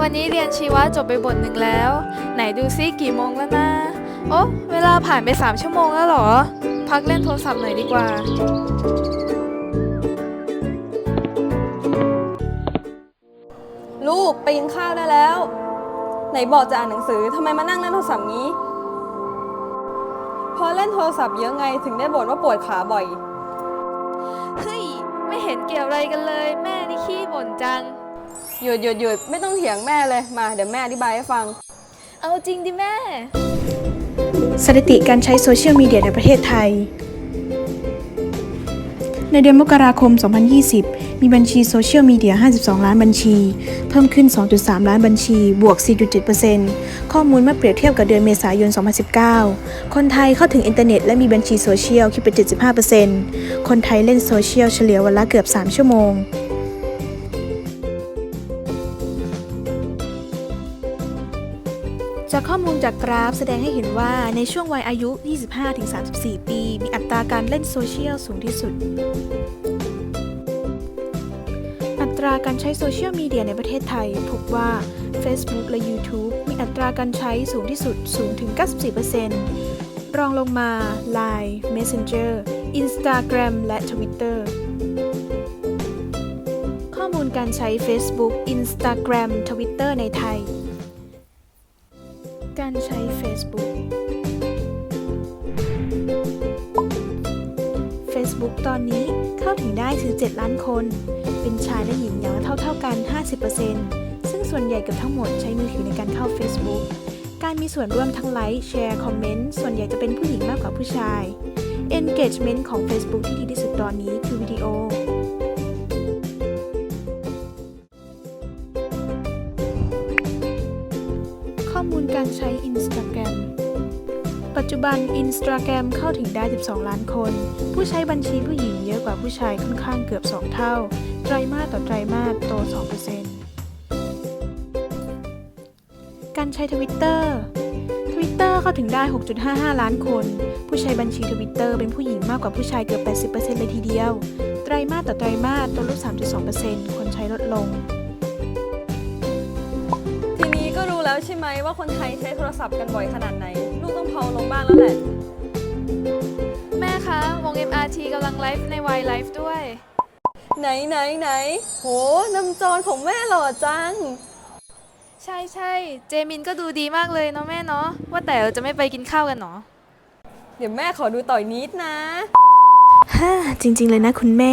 วันนี้เรียนชีวะจบไปบทหนึ่งแล้ว ไหนดูซิกี่โมงแล้วนะ โอ้เวลาผ่านไป 3 ชั่วโมงแล้วเหรอ พักเล่นโทรศัพท์หน่อยดีกว่า ลูกไปกินข้าวได้แล้ว ไหนบอกจะอ่านหนังสือทำไมมานั่งเล่นโทรศัพท์งี้ พอเล่นโทรศัพท์เยอะไงถึงได้บ่นว่าปวดขาบ่อย เฮ้ย ไม่เห็นเกี่ยวอะไรกันเลย แม่นี่ขี้บ่นจัง หยุดหยุดหยุดไม่ต้องเถียงแม่เลยมาเดี๋ยวแม่อธิบายให้ฟัง เอาจริงดิแม่ สถิติการใช้โซเชียลมีเดียในประเทศไทย ในเดือนมกราคม 2020 มีบัญชีโซเชียลมีเดีย 52 ล้านบัญชี เพิ่มขึ้น 2.3 ล้านบัญชี บวก 4.7%ข้อมูลเมื่อเปรียบเทียบกับเดือนเมษายน 2019 คนไทยเข้าถึงอินเทอร์เน็ตและมีบัญชีโซเชียลคิดเป็น 75%คนไทยเล่นโซเชียลเฉลี่ยวันละเกือบ 3 ชั่วโมง จากข้อมูลจากกราฟแสดงให้เห็นว่าในช่วงวัยอายุ 25-34 ปี มีอัตราการเล่นโซเชียลสูงที่สุด อัตราการใช้โซเชียลมีเดียในประเทศไทย พบว่า Facebook และ YouTube มีอัตราการใช้สูงที่สุดสูงถึง 94%รองลงมา Line Messenger Instagram และ Twitter ข้อมูลการใช้ Facebook Instagram Twitter ในไทย การใช้ Facebook Facebook ตอนนี้เข้าถึงได้ถึง 7 ล้านคน เป็นชายและหญิงอย่างละเท่าๆกัน 50%ซึ่งส่วนใหญ่เกับทั้งหมดใช้มือถือในการเข้า Facebook การมีส่วนร่วมทั้งไลค์ แชร์ คอมเมนต์ ส่วนใหญ่จะเป็นผู้หญิงมากกว่าผู้ชาย Engagement ของ Facebook ที่ดีที่สุดตอนนี้คือวิดีโอ ข้อการใช้ Instagram ปัจจุบัน Instagram เข้าถึงได้ 12 ล้านคน ผู้ใช้บัญชีผู้หญิงเยอะกว่าผู้ชายค่อนข้างเกือบ 2 เท่า ไตรมาสต่อไตรมาสโต 2%การใช้ Twitter Twitter เข้าถึงได้ 6.55 ล้านคน ผู้ใช้บัญชี Twitter เป็นผู้หญิงมากกว่าผู้ชายเกือบ 80%เลยทีเดียว ไตรมาสต่อไตรมาสตัวลด3.2%คนใช้ลดลง แล้วใช่ไหมว่าคนไทยใช้โทรศัพท์กันบ่อยขนาดไหน ลูกต้องเพาลงบ้างแล้วแหละ แม่คะ วง MRT กำลังไลฟ์ในวายไลฟ์ด้วย ไหนไหนไหนโหนำจรของแม่หล่อจัง ใช่ใช่เจมินก็ดูดีมากเลยเนาะแม่เนาะว่าแต่เราจะไม่ไปกินข้าวกันเนาะเดี๋ยวแม่ขอดูต่อยนิดนะฮ่าจริง ๆ เลยนะคุณแม่